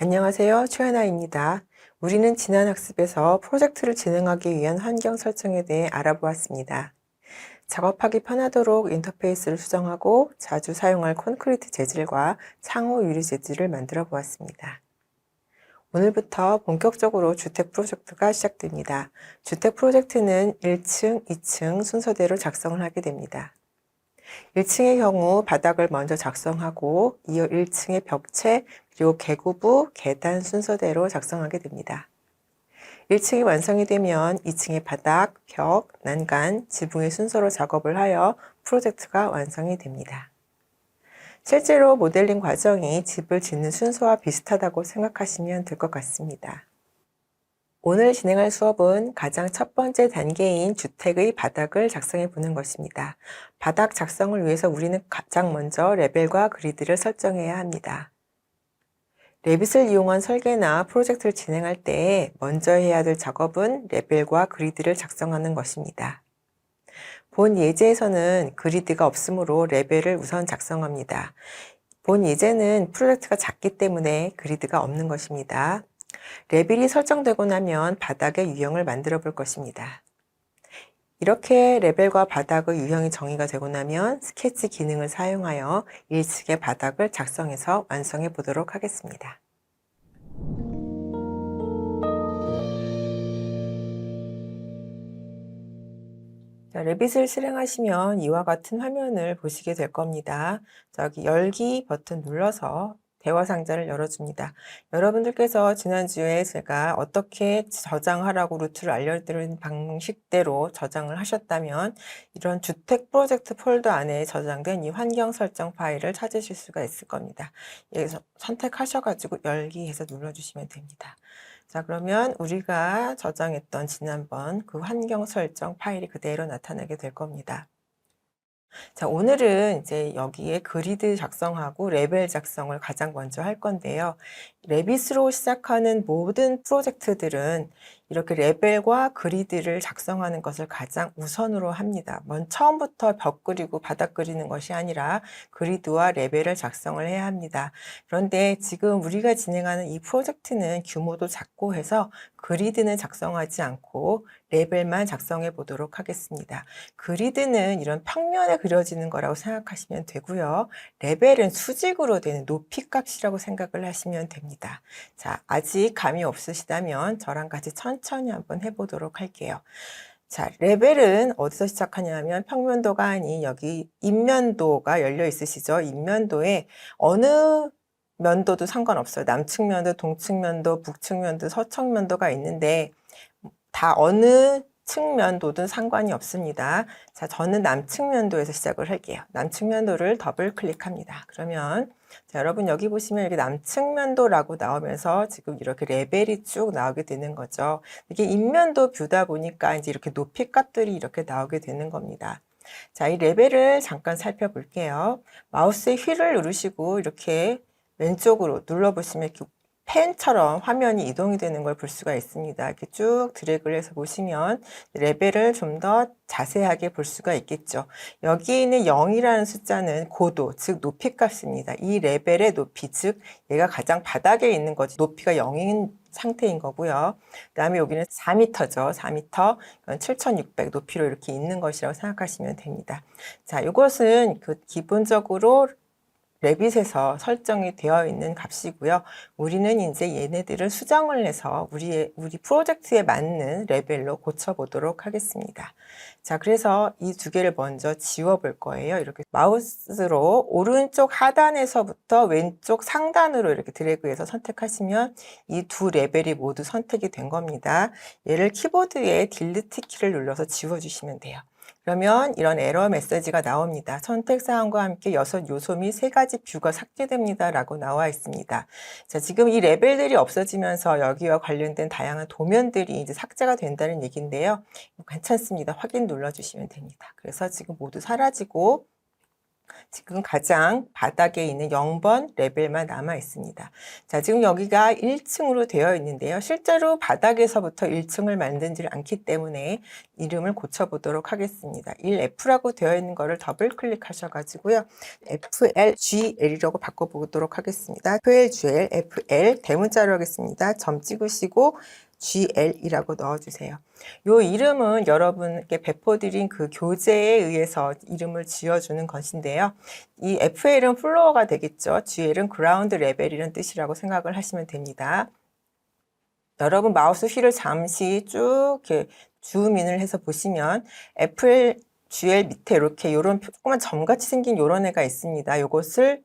안녕하세요. 최하나입니다. 우리는 지난 학습에서 프로젝트를 진행하기 위한 환경 설정에 대해 알아보았습니다. 작업하기 편하도록 인터페이스를 수정하고 자주 사용할 콘크리트 재질과 창호 유리 재질을 만들어 보았습니다. 오늘부터 본격적으로 주택 프로젝트가 시작됩니다. 주택 프로젝트는 1층, 2층 순서대로 작성을 하게 됩니다. 1층의 경우 바닥을 먼저 작성하고 이어 1층의 벽체 그리고 개구부, 계단 순서대로 작성하게 됩니다. 1층이 완성이 되면 2층의 바닥, 벽, 난간, 지붕의 순서로 작업을 하여 프로젝트가 완성이 됩니다. 실제로 모델링 과정이 집을 짓는 순서와 비슷하다고 생각하시면 될 것 같습니다. 오늘 진행할 수업은 가장 첫 번째 단계인 주택의 바닥을 작성해 보는 것입니다. 바닥 작성을 위해서 우리는 가장 먼저 레벨과 그리드를 설정해야 합니다. 레빗을 이용한 설계나 프로젝트를 진행할 때 먼저 해야 될 작업은 레벨과 그리드를 작성하는 것입니다. 본 예제에서는 그리드가 없으므로 레벨을 우선 작성합니다. 본 예제는 프로젝트가 작기 때문에 그리드가 없는 것입니다. 레벨이 설정되고 나면 바닥의 유형을 만들어 볼 것입니다. 이렇게 레벨과 바닥의 유형이 정의가 되고 나면 스케치 기능을 사용하여 1층의 바닥을 작성해서 완성해 보도록 하겠습니다. 자, 레빗을 실행하시면 이와 같은 화면을 보시게 될 겁니다. 저기 열기 버튼 눌러서 대화 상자를 열어줍니다. 여러분들께서 지난주에 제가 어떻게 저장하라고 루트를 알려드린 방식대로 저장을 하셨다면 이런 주택 프로젝트 폴더 안에 저장된 이 환경 설정 파일을 찾으실 수가 있을 겁니다. 여기서 선택하셔가지고 열기 해서 눌러주시면 됩니다. 자, 그러면 우리가 저장했던 지난번 그 환경 설정 파일이 그대로 나타나게 될 겁니다. 자, 오늘은 이제 여기에 그리드 작성하고 레벨 작성을 가장 먼저 할 건데요. 레빗으로 시작하는 모든 프로젝트들은 이렇게 레벨과 그리드를 작성하는 것을 가장 우선으로 합니다. 먼 처음부터 벽 그리고 바닥 그리는 것이 아니라 그리드와 레벨을 작성을 해야 합니다. 그런데 지금 우리가 진행하는 이 프로젝트는 규모도 작고 해서 그리드는 작성하지 않고 레벨만 작성해 보도록 하겠습니다. 그리드는 이런 평면에 그려지는 거라고 생각하시면 되고요. 레벨은 수직으로 되는 높이 값이라고 생각을 하시면 됩니다. 자, 아직 감이 없으시다면 저랑 같이 천천히 한번 해보도록 할게요. 자, 레벨은 어디서 시작하냐면 평면도가 아닌 여기 인면도가 열려 있으시죠? 인면도에 어느 면도도 상관없어요. 남측면도, 동측면도, 북측면도, 서측면도가 있는데 다 어느 측면도든 상관이 없습니다. 자, 저는 남측면도에서 시작을 할게요. 남측면도를 더블 클릭합니다. 그러면 자, 여러분 여기 보시면 이렇게 남측면도라고 나오면서 지금 이렇게 레벨이 쭉 나오게 되는 거죠. 이게 인면도 뷰다 보니까 이제 이렇게 높이 값들이 이렇게 나오게 되는 겁니다. 자, 이 레벨을 잠깐 살펴볼게요. 마우스의 휠을 누르시고 이렇게 왼쪽으로 눌러보시면 이렇게 펜처럼 화면이 이동이 되는 걸 볼 수가 있습니다. 이렇게 쭉 드래그를 해서 보시면 레벨을 좀 더 자세하게 볼 수가 있겠죠. 여기 있는 0이라는 숫자는 고도, 즉 높이 값입니다. 이 레벨의 높이, 즉 얘가 가장 바닥에 있는 거지. 높이가 0인 상태인 거고요. 그 다음에 여기는 4m죠. 4m, 7,600 높이로 이렇게 있는 것이라고 생각하시면 됩니다. 자, 이것은 그 기본적으로 레빗에서 설정이 되어 있는 값이고요. 우리는 이제 얘네들을 수정을 해서 우리의, 우리 프로젝트에 맞는 레벨로 고쳐보도록 하겠습니다. 자, 그래서 이 두 개를 먼저 지워볼 거예요. 이렇게 마우스로 오른쪽 하단에서부터 왼쪽 상단으로 이렇게 드래그해서 선택하시면 이 두 레벨이 모두 선택이 된 겁니다. 얘를 키보드에 딜리트 키를 눌러서 지워주시면 돼요. 그러면 이런 에러 메시지가 나옵니다. 선택사항과 함께 여섯 요소 및 세 가지 뷰가 삭제됩니다. 라고 나와 있습니다. 자, 지금 이 레벨들이 없어지면서 여기와 관련된 다양한 도면들이 이제 삭제가 된다는 얘기인데요. 괜찮습니다. 확인 눌러주시면 됩니다. 그래서 지금 모두 사라지고 지금 가장 바닥에 있는 0번 레벨만 남아 있습니다. 자, 지금 여기가 1층으로 되어 있는데요. 실제로 바닥에서부터 1층을 만들지 않기 때문에 이름을 고쳐보도록 하겠습니다. 1F라고 되어 있는 거를 더블 클릭하셔가지고요. FLGL이라고 바꿔보도록 하겠습니다. FLGL, FL 대문자로 하겠습니다. 점 찍으시고 GL이라고 넣어주세요. 요 이름은 여러분께 배포드린 그 교재에 의해서 이름을 지어주는 것인데요. 이 FL은 플로어가 되겠죠. GL은 그라운드 레벨이라는 뜻이라고 생각을 하시면 됩니다. 여러분 마우스 휠을 잠시 쭉 이렇게 줌인을 해서 보시면 FL, GL 밑에 이렇게 요런 조그만 점같이 생긴 요런 애가 있습니다. 요것을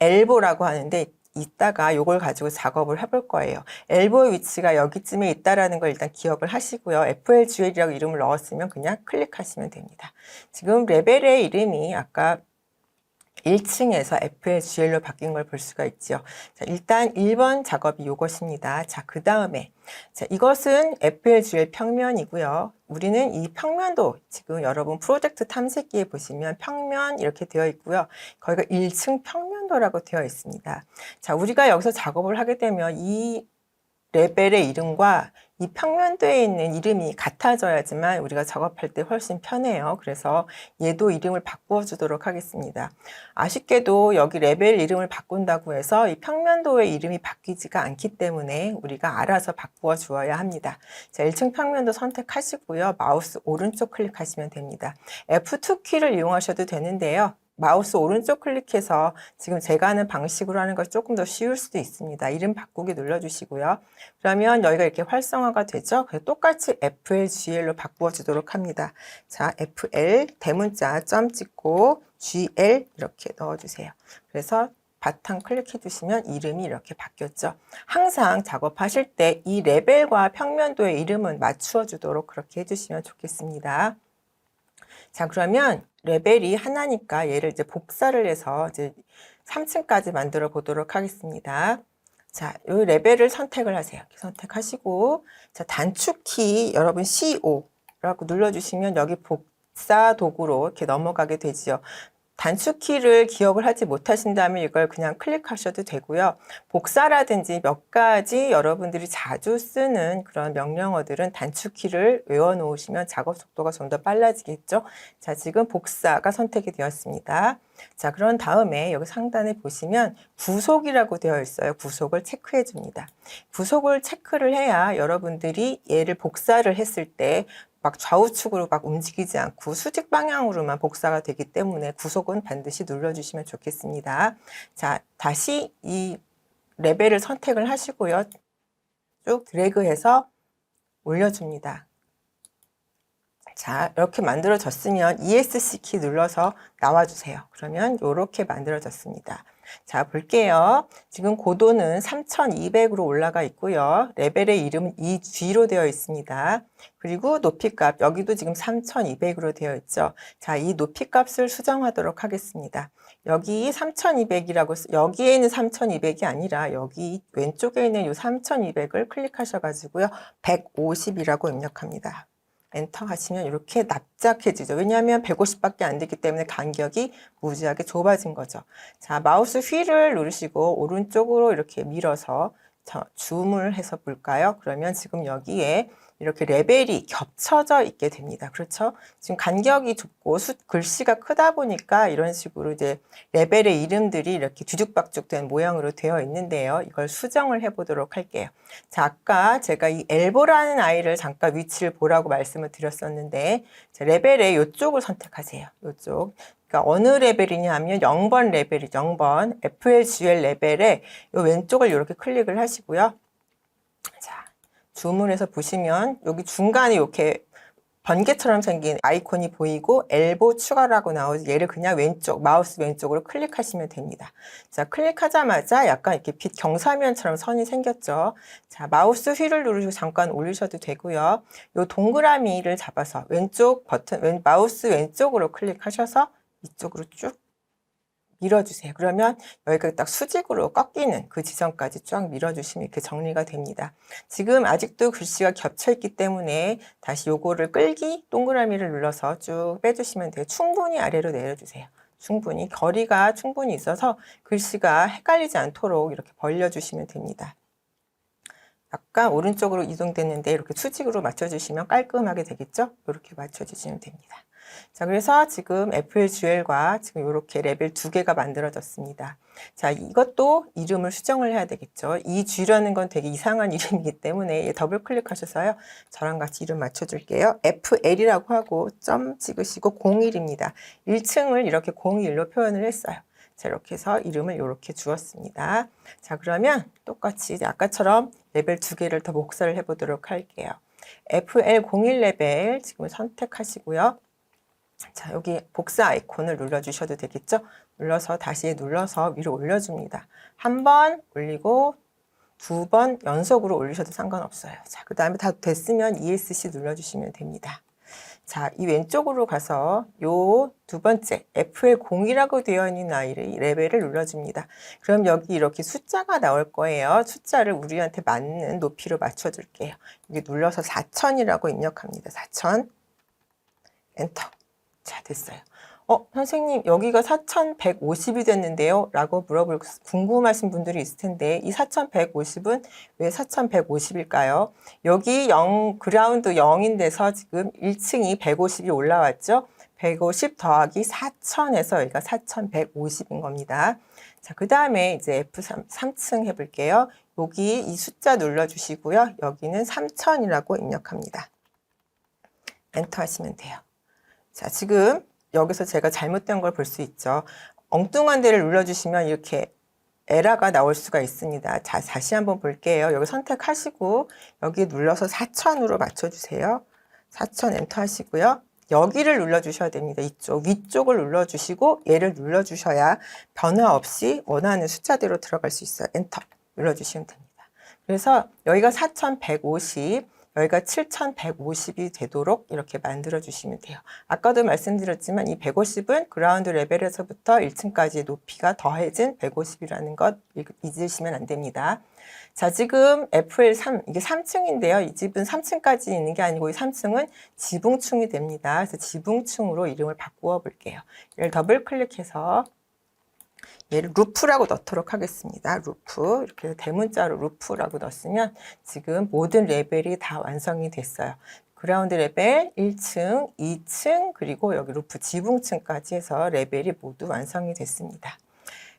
엘보라고 하는데 이따가 요걸 가지고 작업을 해볼 거예요. 엘보의 위치가 여기쯤에 있다라는 걸 일단 기억을 하시고요. FLGL이라고 이름을 넣었으면 그냥 클릭하시면 됩니다. 지금 레벨의 이름이 아까 1층에서 FLGL로 바뀐 걸 볼 수가 있죠. 자, 일단 1번 작업이 이것입니다. 자, 그 다음에 자, 이것은 FLGL 평면이고요. 우리는 이 평면도 지금 여러분 프로젝트 탐색기에 보시면 평면 이렇게 되어 있고요. 거기가 1층 평면도라고 되어 있습니다. 자, 우리가 여기서 작업을 하게 되면 이 레벨의 이름과 이 평면도에 있는 이름이 같아져야지만 우리가 작업할 때 훨씬 편해요. 그래서 얘도 이름을 바꾸어 주도록 하겠습니다. 아쉽게도 여기 레벨 이름을 바꾼다고 해서 이 평면도의 이름이 바뀌지가 않기 때문에 우리가 알아서 바꾸어 주어야 합니다. 자, 1층 평면도 선택하시고요. 마우스 오른쪽 클릭하시면 됩니다. F2 키를 이용하셔도 되는데요. 마우스 오른쪽 클릭해서 지금 제가 하는 방식으로 하는 것이 조금 더 쉬울 수도 있습니다. 이름 바꾸기 눌러주시고요. 그러면 여기가 이렇게 활성화가 되죠. 그래서 똑같이 FLGL로 바꾸어 주도록 합니다. 자, FL 대문자 점 찍고 GL 이렇게 넣어주세요. 그래서 바탕 클릭해 주시면 이름이 이렇게 바뀌었죠. 항상 작업하실 때 이 레벨과 평면도의 이름은 맞추어 주도록 그렇게 해주시면 좋겠습니다. 자, 그러면 레벨이 하나니까 얘를 이제 복사를 해서 이제 3층까지 만들어 보도록 하겠습니다. 자, 이 레벨을 선택을 하세요. 선택하시고, 자, 단축키 여러분 CO 라고 눌러주시면 여기 복사 도구로 이렇게 넘어가게 되지요. 단축키를 기억을 하지 못하신다면 이걸 그냥 클릭하셔도 되고요. 복사라든지 몇 가지 여러분들이 자주 쓰는 그런 명령어들은 단축키를 외워 놓으시면 작업 속도가 좀 더 빨라지겠죠. 자, 지금 복사가 선택이 되었습니다. 자, 그런 다음에 여기 상단에 보시면 구속이라고 되어 있어요. 구속을 체크해 줍니다. 구속을 체크를 해야 여러분들이 얘를 복사를 했을 때 막 좌우측으로 막 움직이지 않고 수직 방향으로만 복사가 되기 때문에 구속은 반드시 눌러주시면 좋겠습니다. 자, 다시 이 레벨을 선택을 하시고요. 쭉 드래그해서 올려줍니다. 자, 이렇게 만들어졌으면 ESC 키 눌러서 나와주세요. 그러면 이렇게 만들어졌습니다. 자, 볼게요. 지금 고도는 3200으로 올라가 있고요. 레벨의 이름은 EG로 되어 있습니다. 그리고 높이값, 여기도 지금 3200으로 되어 있죠. 자, 이 높이값을 수정하도록 하겠습니다. 여기 3200이라고, 여기에 는 3200이 아니라 여기 왼쪽에 있는 이 3200을 클릭하셔가지고요. 150이라고 입력합니다. 엔터 하시면 이렇게 납작해지죠. 왜냐하면 150밖에 안 되기 때문에 간격이 무지하게 좁아진 거죠. 자, 마우스 휠을 누르시고 오른쪽으로 이렇게 밀어서 줌을 해서 볼까요? 그러면 지금 여기에 이렇게 레벨이 겹쳐져 있게 됩니다. 그렇죠? 지금 간격이 좁고 수, 글씨가 크다 보니까 이런 식으로 이제 레벨의 이름들이 이렇게 뒤죽박죽된 모양으로 되어 있는데요. 이걸 수정을 해보도록 할게요. 자, 아까 제가 이 엘보라는 아이를 잠깐 위치를 보라고 말씀을 드렸었는데 레벨의 이쪽을 선택하세요. 이쪽. 그러니까 어느 레벨이냐 하면 0번 레벨이 0번 FLGL 레벨에 이 왼쪽을 이렇게 클릭을 하시고요. 자, 줌을 해서 보시면 여기 중간에 이렇게 번개처럼 생긴 아이콘이 보이고 엘보 추가라고 나오지 얘를 그냥 왼쪽 마우스 왼쪽으로 클릭하시면 됩니다. 자 클릭하자마자 약간 이렇게 빛 경사면처럼 선이 생겼죠. 자 마우스 휠을 누르시고 잠깐 올리셔도 되고요. 요 동그라미를 잡아서 왼쪽 버튼 왼 마우스 왼쪽으로 클릭하셔서 이쪽으로 쭉 밀어주세요. 그러면 여기가 딱 수직으로 꺾이는 그 지점까지 쫙 밀어주시면 이렇게 정리가 됩니다. 지금 아직도 글씨가 겹쳐있기 때문에 다시 요거를 끌기 동그라미를 눌러서 쭉 빼주시면 돼요. 충분히 아래로 내려주세요. 충분히 거리가 충분히 있어서 글씨가 헷갈리지 않도록 이렇게 벌려주시면 됩니다. 약간 오른쪽으로 이동됐는데 이렇게 수직으로 맞춰주시면 깔끔하게 되겠죠? 이렇게 맞춰주시면 됩니다. 자, 그래서 지금 FLGL과 지금 이렇게 레벨 두 개가 만들어졌습니다. 자, 이것도 이름을 수정을 해야 되겠죠. 이 G라는 건 되게 이상한 이름이기 때문에 더블 클릭하셔서요. 저랑 같이 이름 맞춰줄게요. FL이라고 하고 점 찍으시고 01입니다. 1층을 이렇게 01로 표현을 했어요. 자, 이렇게 해서 이름을 이렇게 주었습니다. 자, 그러면 똑같이 아까처럼 레벨 두 개를 더 복사를 해보도록 할게요. FL01 레벨 지금 선택하시고요. 자, 여기 복사 아이콘을 눌러주셔도 되겠죠? 눌러서 다시 눌러서 위로 올려줍니다. 한 번 올리고 두 번 연속으로 올리셔도 상관없어요. 자, 그 다음에 다 됐으면 ESC 눌러주시면 됩니다. 자, 이 왼쪽으로 가서 요 두 번째 FL0이라고 되어 있는 아이를 레벨을 눌러줍니다. 그럼 여기 이렇게 숫자가 나올 거예요. 숫자를 우리한테 맞는 높이로 맞춰줄게요. 여기 눌러서 4000이라고 입력합니다. 4000 엔터. 자, 됐어요. 어, 선생님, 여기가 4150이 됐는데요? 라고 물어볼, 궁금하신 분들이 있을 텐데, 이 4150은 왜 4150일까요? 여기 0, 그라운드 0인데서 지금 1층이 150이 올라왔죠? 150 더하기 4000에서 여기가 4150인 겁니다. 자, 그 다음에 이제 F3, 3층 해볼게요. 여기 이 숫자 눌러주시고요. 여기는 3000이라고 입력합니다. 엔터 하시면 돼요. 자, 지금 여기서 제가 잘못된 걸 볼 수 있죠. 엉뚱한 데를 눌러주시면 이렇게 에러가 나올 수가 있습니다. 자, 다시 한번 볼게요. 여기 선택하시고 여기 눌러서 4000으로 맞춰주세요. 4000 엔터 하시고요. 여기를 눌러주셔야 됩니다. 이쪽 위쪽을 눌러주시고 얘를 눌러주셔야 변화 없이 원하는 숫자대로 들어갈 수 있어요. 엔터 눌러주시면 됩니다. 그래서 여기가 4150 여기가 7150이 되도록 이렇게 만들어 주시면 돼요. 아까도 말씀드렸지만 이 150은 그라운드 레벨에서부터 1층까지 높이가 더해진 150이라는 것 잊으시면 안 됩니다. 자, 지금 FL3, 이게 3층인데요. 이 집은 3층까지 있는 게 아니고 이 3층은 지붕층이 됩니다. 그래서 지붕층으로 이름을 바꾸어 볼게요. 얘를 더블 클릭해서 얘를 루프라고 넣도록 하겠습니다. 루프 이렇게 대문자로 루프라고 넣었으면 지금 모든 레벨이 다 완성이 됐어요. 그라운드 레벨 1층, 2층 그리고 여기 루프 지붕층까지 해서 레벨이 모두 완성이 됐습니다.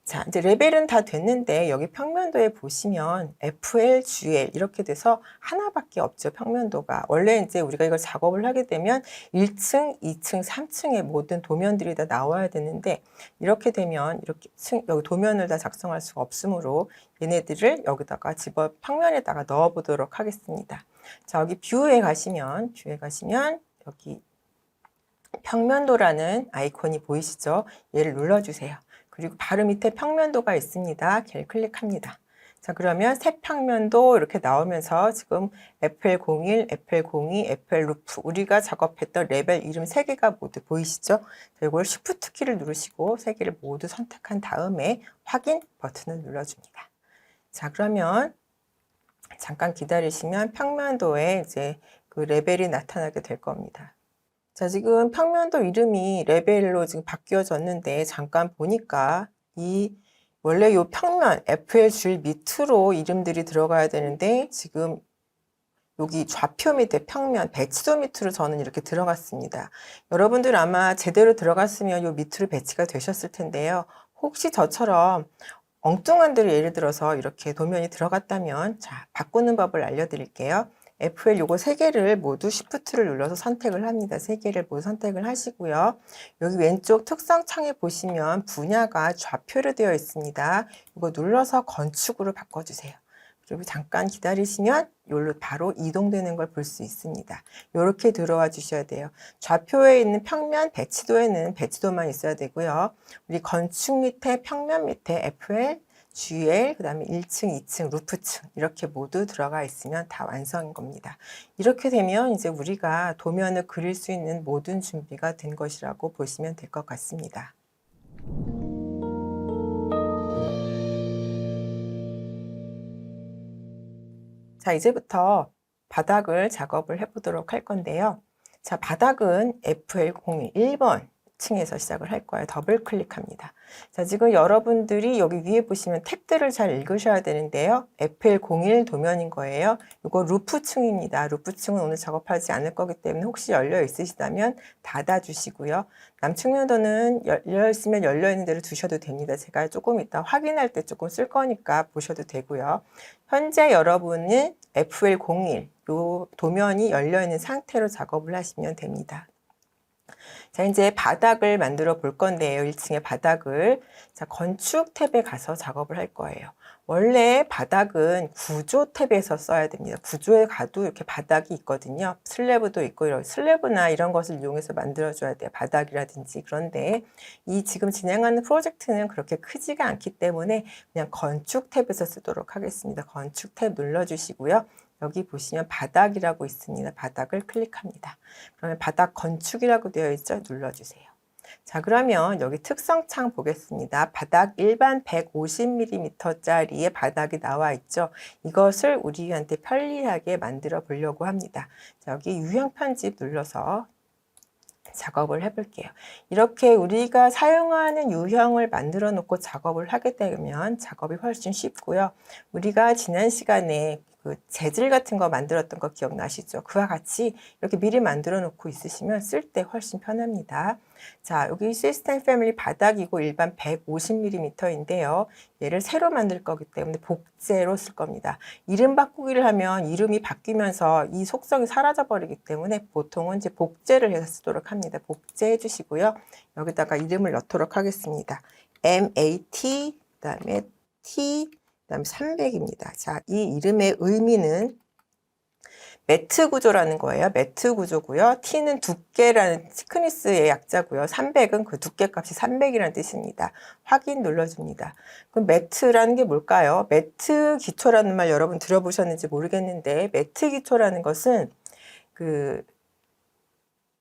자, 이제 레벨은 다 됐는데 여기 평면도에 보시면 FL, GL 이렇게 돼서 하나밖에 없죠. 평면도가. 원래 이제 우리가 이걸 작업을 하게 되면 1층, 2층, 3층의 모든 도면들이 다 나와야 되는데 이렇게 되면 이렇게 층, 여기 도면을 다 작성할 수가 없으므로 얘네들을 여기다가 집어 평면에다가 넣어 보도록 하겠습니다. 자, 여기 뷰에 가시면 뷰에 가시면 여기 평면도라는 아이콘이 보이시죠? 얘를 눌러 주세요. 그리고 바로 밑에 평면도가 있습니다. 걔를 클릭합니다. 자, 그러면 새 평면도 이렇게 나오면서 지금 FL01, FL02, FL루프 우리가 작업했던 레벨 이름 3개가 모두 보이시죠? 이걸 Shift 키를 누르시고 3개를 모두 선택한 다음에 확인 버튼을 눌러줍니다. 자, 그러면 잠깐 기다리시면 평면도에 이제 그 레벨이 나타나게 될 겁니다. 자, 지금 평면도 이름이 레벨로 지금 바뀌어졌는데 잠깐 보니까 이 원래 요 평면 FL 줄 밑으로 이름들이 들어가야 되는데 지금 여기 좌표 밑에 평면 배치도 밑으로 저는 이렇게 들어갔습니다. 여러분들 아마 제대로 들어갔으면 요 밑으로 배치가 되셨을 텐데요. 혹시 저처럼 엉뚱한 데로 예를 들어서 이렇게 도면이 들어갔다면 자 바꾸는 법을 알려드릴게요. FL 요거 세 개를 모두 Shift를 눌러서 선택을 합니다. 세 개를 모두 선택을 하시고요. 여기 왼쪽 특성 창에 보시면 분야가 좌표로 되어 있습니다. 이거 눌러서 건축으로 바꿔주세요. 그리고 잠깐 기다리시면 여기로 바로 이동되는 걸 볼 수 있습니다. 이렇게 들어와 주셔야 돼요. 좌표에 있는 평면 배치도에는 배치도만 있어야 되고요. 우리 건축 밑에 평면 밑에 FL GL, 그 다음에 1층, 2층, 루프층 이렇게 모두 들어가 있으면 다 완성인 겁니다. 이렇게 되면 이제 우리가 도면을 그릴 수 있는 모든 준비가 된 것이라고 보시면 될 것 같습니다. 자, 이제부터 바닥을 작업을 해보도록 할 건데요. 자, 바닥은 FL01 1번 층에서 시작을 할 거예요. 더블 클릭합니다. 자, 지금 여러분들이 여기 위에 보시면 탭들을 잘 읽으셔야 되는데요. FL01 도면인 거예요. 이거 루프층입니다. 루프층은 오늘 작업하지 않을 거기 때문에 혹시 열려 있으시다면 닫아주시고요. 남측면도는 열려 있으면 열려 있는 대로 두셔도 됩니다. 제가 조금 이따 확인할 때 조금 쓸 거니까 보셔도 되고요. 현재 여러분은 FL01 요 도면이 열려 있는 상태로 작업을 하시면 됩니다. 자, 이제 바닥을 만들어 볼 건데요. 1층의 바닥을. 자, 건축 탭에 가서 작업을 할 거예요. 원래 바닥은 구조 탭에서 써야 됩니다. 구조에 가도 이렇게 바닥이 있거든요. 슬래브도 있고, 이런 슬래브나 이런 것을 이용해서 만들어줘야 돼요. 바닥이라든지. 그런데 이 지금 진행하는 프로젝트는 그렇게 크지가 않기 때문에 그냥 건축 탭에서 쓰도록 하겠습니다. 건축 탭 눌러주시고요. 여기 보시면 바닥이라고 있습니다. 바닥을 클릭합니다. 그러면 바닥 건축이라고 되어 있죠? 눌러주세요. 자, 그러면 여기 특성창 보겠습니다. 바닥 일반 150mm짜리의 바닥이 나와 있죠. 이것을 우리한테 편리하게 만들어 보려고 합니다. 자, 여기 유형 편집 눌러서 작업을 해볼게요. 이렇게 우리가 사용하는 유형을 만들어 놓고 작업을 하게 되면 작업이 훨씬 쉽고요. 우리가 지난 시간에 그 재질 같은 거 만들었던 거 기억나시죠? 그와 같이 이렇게 미리 만들어 놓고 있으시면 쓸 때 훨씬 편합니다. 자, 여기 시스템 패밀리 바닥이고 일반 150mm인데요. 얘를 새로 만들 거기 때문에 복제로 쓸 겁니다. 이름 바꾸기를 하면 이름이 바뀌면서 이 속성이 사라져 버리기 때문에 보통은 이제 복제를 해서 쓰도록 합니다. 복제해 주시고요. 여기다가 이름을 넣도록 하겠습니다. MAT 그 다음에 T 그 다음에 300입니다. 자, 이 이름의 의미는 매트 구조라는 거예요. 매트 구조고요. T는 두께라는 티크니스의 약자고요. 300은 그 두께 값이 300이라는 뜻입니다. 확인 눌러줍니다. 그럼 매트라는 게 뭘까요? 매트 기초라는 말 여러분 들어보셨는지 모르겠는데 매트 기초라는 것은 그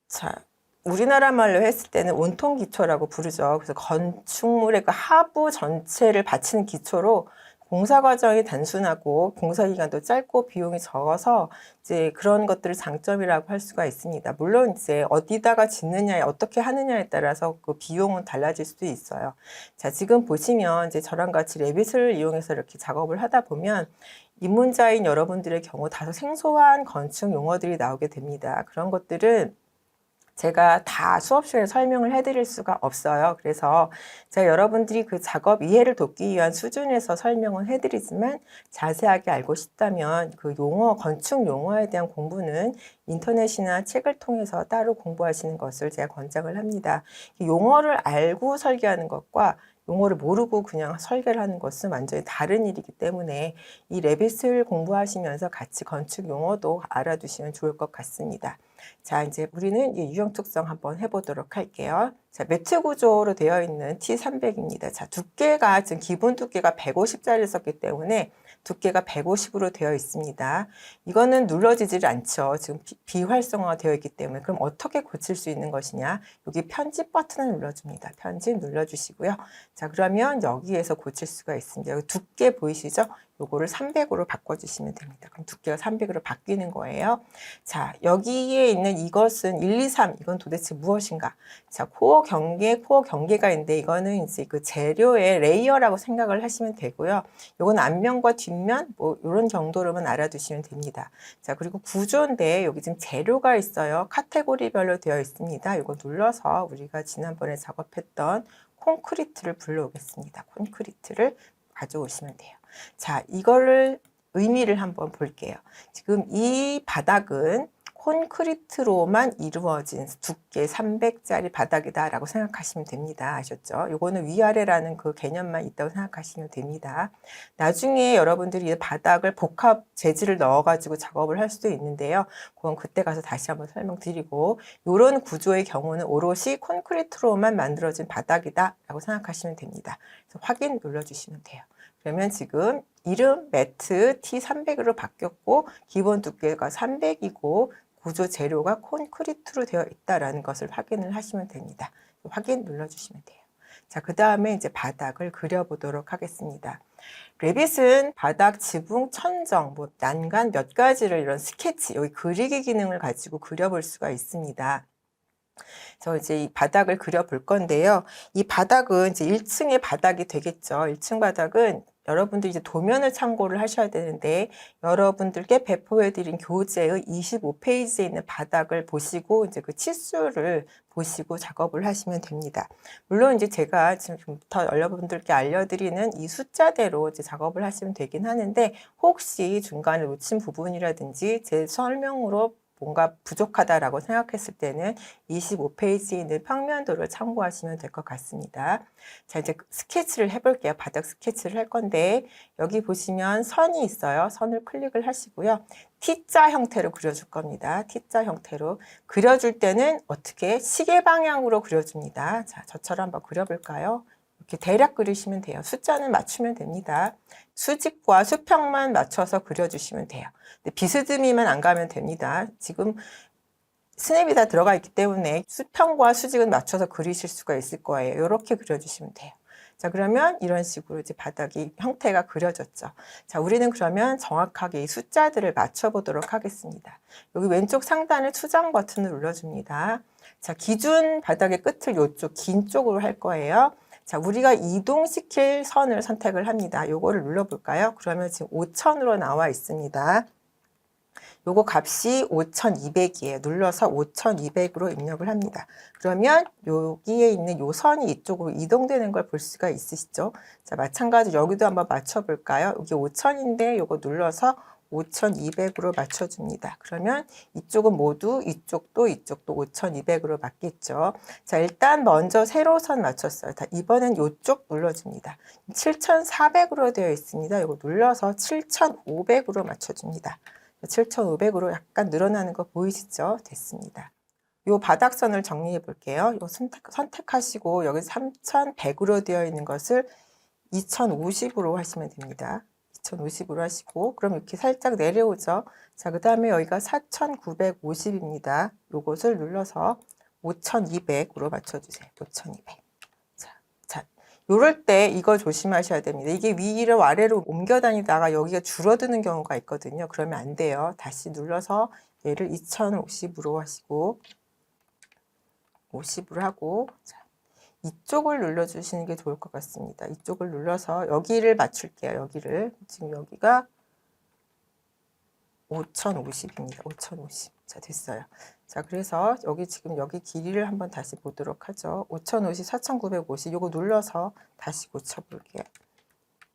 자, 우리나라 말로 했을 때는 온통 기초라고 부르죠. 그래서 건축물의 그 하부 전체를 받치는 기초로 공사 과정이 단순하고 공사 기간도 짧고 비용이 적어서 이제 그런 것들을 장점이라고 할 수가 있습니다. 물론 이제 어디다가 짓느냐에 어떻게 하느냐에 따라서 그 비용은 달라질 수도 있어요. 자, 지금 보시면 이제 저랑 같이 레빗을 이용해서 이렇게 작업을 하다 보면 입문자인 여러분들의 경우 다소 생소한 건축 용어들이 나오게 됩니다. 그런 것들은 제가 다 수업 시간에 설명을 해드릴 수가 없어요. 그래서 제가 여러분들이 그 작업 이해를 돕기 위한 수준에서 설명을 해드리지만 자세하게 알고 싶다면 그 용어, 건축 용어에 대한 공부는 인터넷이나 책을 통해서 따로 공부하시는 것을 제가 권장을 합니다. 용어를 알고 설계하는 것과 용어를 모르고 그냥 설계를 하는 것은 완전히 다른 일이기 때문에 이 레빗을 공부하시면서 같이 건축 용어도 알아두시면 좋을 것 같습니다. 자, 이제 우리는 이 유형 특성 한번 해보도록 할게요. 자, 매트 구조로 되어 있는 T300입니다. 자, 두께가 지금 기본 두께가 150짜리를 썼기 때문에 두께가 150으로 되어 있습니다. 이거는 눌러지질 않죠. 지금 비, 활성화가 되어 있기 때문에 그럼 어떻게 고칠 수 있는 것이냐? 여기 편집 버튼을 눌러줍니다. 편집 눌러주시고요. 자, 그러면 여기에서 고칠 수가 있습니다. 여기 두께 보이시죠? 요거를 300으로 바꿔주시면 됩니다. 그럼 두께가 300으로 바뀌는 거예요. 자, 여기에 있는 이것은 1, 2, 3. 이건 도대체 무엇인가? 자, 코어 경계, 코어 경계가 있는데 이거는 이제 그 재료의 레이어라고 생각을 하시면 되고요. 요건 앞면과 뒷면 뭐 이런 정도로만 알아두시면 됩니다. 자, 그리고 구조인데 여기 지금 재료가 있어요. 카테고리별로 되어 있습니다. 이거 눌러서 우리가 지난번에 작업했던 콘크리트를 불러오겠습니다. 콘크리트를 가져오시면 돼요. 자, 이거를 의미를 한번 볼게요. 지금 이 바닥은 콘크리트로만 이루어진 두께 300짜리 바닥이다라고 생각하시면 됩니다. 아셨죠? 요거는 위아래라는 그 개념만 있다고 생각하시면 됩니다. 나중에 여러분들이 바닥을 복합 재질을 넣어가지고 작업을 할 수도 있는데요. 그건 그때 가서 다시 한번 설명드리고 요런 구조의 경우는 오롯이 콘크리트로만 만들어진 바닥이다라고 생각하시면 됩니다. 확인 눌러주시면 돼요. 그러면 지금 이름 매트 T300으로 바뀌었고 기본 두께가 300이고 구조 재료가 콘크리트로 되어 있다라는 것을 확인을 하시면 됩니다. 확인 눌러주시면 돼요. 자, 그 다음에 이제 바닥을 그려보도록 하겠습니다. 레빗은 바닥, 지붕, 천정, 뭐 난간 몇 가지를 이런 스케치, 여기 그리기 기능을 가지고 그려볼 수가 있습니다. 그래서 이제 이 바닥을 그려볼 건데요. 이 바닥은 이제 1층의 바닥이 되겠죠. 1층 바닥은 여러분들 이제 도면을 참고를 하셔야 되는데 여러분들께 배포해드린 교재의 25페이지에 있는 바닥을 보시고 이제 그 치수를 보시고 작업을 하시면 됩니다. 물론 이제 제가 지금부터 여러분들께 알려드리는 이 숫자대로 이제 작업을 하시면 되긴 하는데 혹시 중간에 놓친 부분이라든지 제 설명으로 뭔가 부족하다라고 생각했을 때는 25페이지에 있는 평면도를 참고하시면 될 것 같습니다. 자, 이제 스케치를 해볼게요. 바닥 스케치를 할 건데, 여기 보시면 선이 있어요. 선을 클릭을 하시고요. T자 형태로 그려줄 겁니다. T자 형태로. 그려줄 때는 어떻게? 시계 방향으로 그려줍니다. 자, 저처럼 한번 그려볼까요? 이렇게 대략 그리시면 돼요. 숫자는 맞추면 됩니다. 수직과 수평만 맞춰서 그려주시면 돼요. 비스듬히만 안 가면 됩니다. 지금 스냅이 다 들어가 있기 때문에 수평과 수직은 맞춰서 그리실 수가 있을 거예요. 이렇게 그려주시면 돼요. 자, 그러면 이런 식으로 이제 바닥이 형태가 그려졌죠. 자, 우리는 그러면 정확하게 이 숫자들을 맞춰보도록 하겠습니다. 여기 왼쪽 상단을 수정 버튼을 눌러줍니다. 자, 기준 바닥의 끝을 이쪽 긴 쪽으로 할 거예요. 자, 우리가 이동시킬 선을 선택을 합니다. 요거를 눌러볼까요? 그러면 지금 5000으로 나와 있습니다. 요거 값이 5200이에요. 눌러서 5200으로 입력을 합니다. 그러면 여기에 있는 요 선이 이쪽으로 이동되는 걸 볼 수가 있으시죠? 자, 마찬가지로 여기도 한번 맞춰볼까요? 여기 5000인데 요거 눌러서 5200으로 맞춰줍니다. 그러면 이쪽은 모두 이쪽도 이쪽도 5200으로 맞겠죠. 자, 일단 먼저 세로 선 맞췄어요. 자, 이번엔 이쪽 눌러줍니다. 7400으로 되어 있습니다. 이거 눌러서 7500으로 맞춰줍니다. 7500으로 약간 늘어나는 거 보이시죠? 됐습니다. 요 바닥선을 정리해 볼게요. 요 선택, 선택하시고 여기 3100으로 되어 있는 것을 2050으로 하시면 됩니다. 2050으로 하시고 그럼 이렇게 살짝 내려오죠. 자, 그 다음에 여기가 4950입니다. 요것을 눌러서 5200으로 맞춰주세요. 5200. 자, 자, 요럴 때 이거 조심하셔야 됩니다. 이게 위로 아래로 옮겨 다니다가 여기가 줄어드는 경우가 있거든요. 그러면 안 돼요. 다시 눌러서 얘를 2050으로 하시고 50으로 하고 자, 이쪽을 눌러주시는 게 좋을 것 같습니다. 이쪽을 눌러서 여기를 맞출게요. 여기를. 지금 여기가 5050입니다. 5050. 자, 됐어요. 자, 그래서 여기 지금 여기 길이를 한번 다시 보도록 하죠. 5050, 4950. 요거 눌러서 다시 고쳐볼게요.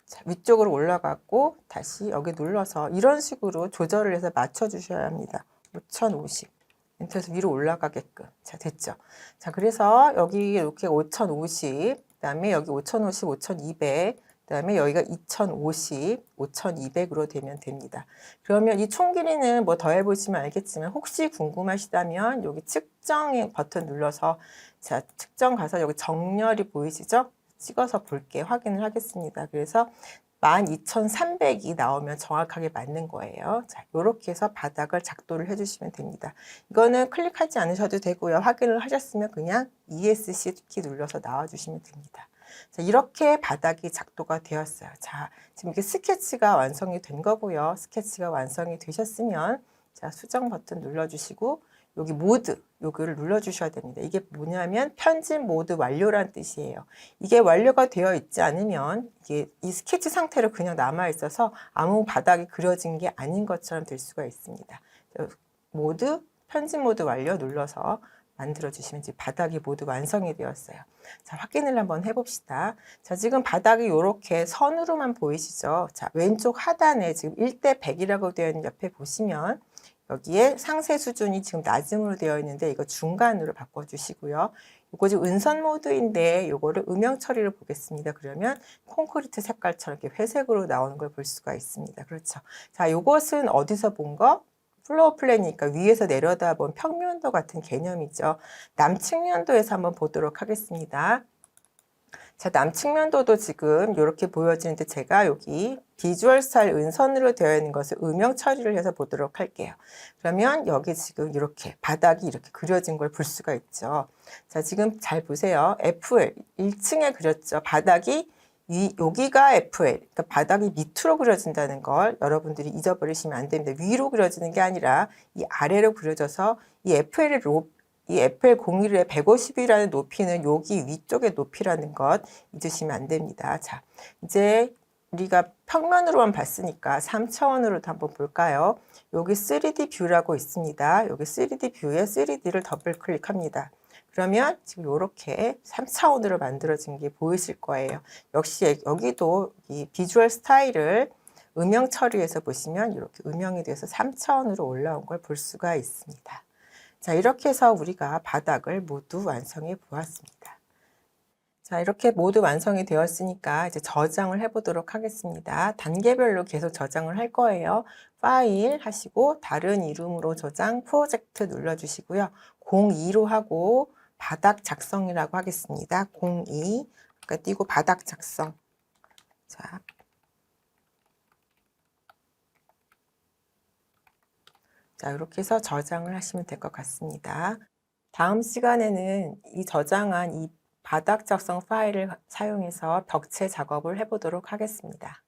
자, 위쪽으로 올라갔고 다시 여기 눌러서 이런 식으로 조절을 해서 맞춰주셔야 합니다. 5050. 엔터에서 위로 올라가게끔. 자, 됐죠. 자, 그래서 여기 이렇게 5050, 그 다음에 여기 5050, 5200, 그 다음에 여기가 2050, 5200으로 되면 됩니다. 그러면 이 총 길이는 뭐 더 해보시면 알겠지만 혹시 궁금하시다면 여기 측정 버튼 눌러서 자, 측정 가서 여기 정렬이 보이시죠? 찍어서 볼게 확인을 하겠습니다. 그래서 12,300이 나오면 정확하게 맞는 거예요. 자, 이렇게 해서 바닥을 작도를 해주시면 됩니다. 이거는 클릭하지 않으셔도 되고요. 확인을 하셨으면 그냥 ESC 키 눌러서 나와주시면 됩니다. 자, 이렇게 바닥이 작도가 되었어요. 자, 지금 이렇게 스케치가 완성이 된 거고요. 스케치가 완성이 되셨으면 자, 수정 버튼 눌러주시고 여기 모드 요거를 눌러주셔야 됩니다. 이게 뭐냐면 편집 모드 완료란 뜻이에요. 이게 완료가 되어 있지 않으면 이게 이 스케치 상태로 그냥 남아 있어서 아무 바닥이 그려진 게 아닌 것처럼 될 수가 있습니다. 모드 편집 모드 완료 눌러서 만들어 주시면 이제 바닥이 모두 완성이 되었어요. 자, 확인을 한번 해봅시다. 자, 지금 바닥이 이렇게 선으로만 보이시죠? 자, 왼쪽 하단에 지금 1대 100이라고 되어 있는 옆에 보시면 여기에 상세 수준이 지금 낮음으로 되어 있는데 이거 중간으로 바꿔주시고요. 이거 지금 은선 모드인데 이거를 음영 처리를 보겠습니다. 그러면 콘크리트 색깔처럼 이렇게 회색으로 나오는 걸 볼 수가 있습니다. 그렇죠. 자, 이것은 어디서 본 거? 플로어 플랜이니까 위에서 내려다본 평면도 같은 개념이죠. 남측면도에서 한번 보도록 하겠습니다. 자, 남측면도도 지금 이렇게 보여지는데 제가 여기 비주얼 스타일 은선으로 되어 있는 것을 음영 처리를 해서 보도록 할게요. 그러면 여기 지금 이렇게 바닥이 이렇게 그려진 걸 볼 수가 있죠. 자, 지금 잘 보세요. FL 1층에 그렸죠. 바닥이 위, 여기가 FL, 그러니까 바닥이 밑으로 그려진다는 걸 여러분들이 잊어버리시면 안 됩니다. 위로 그려지는 게 아니라 이 아래로 그려져서 이 FL의 이 FL01의 150이라는 높이는 여기 위쪽의 높이라는 것 잊으시면 안 됩니다. 자, 이제 우리가 평면으로만 봤으니까 3차원으로도 한번 볼까요? 여기 3D 뷰라고 있습니다. 여기 3D 뷰에 3D를 더블 클릭합니다. 그러면 지금 이렇게 3차원으로 만들어진 게 보이실 거예요. 역시 여기도 이 비주얼 스타일을 음영 처리해서 보시면 이렇게 음영이 돼서 3차원으로 올라온 걸 볼 수가 있습니다. 자, 이렇게 해서 우리가 바닥을 모두 완성해 보았습니다. 자, 이렇게 모두 완성이 되었으니까 이제 저장을 해 보도록 하겠습니다. 단계별로 계속 저장을 할 거예요. 파일 하시고 다른 이름으로 저장 프로젝트 눌러 주시고요. 02로 하고 바닥 작성이라고 하겠습니다. 02 아까 띄고 바닥 작성. 자. 자, 이렇게 해서 저장을 하시면 될 것 같습니다. 다음 시간에는 이 저장한 이 바닥 작성 파일을 사용해서 벽체 작업을 해보도록 하겠습니다.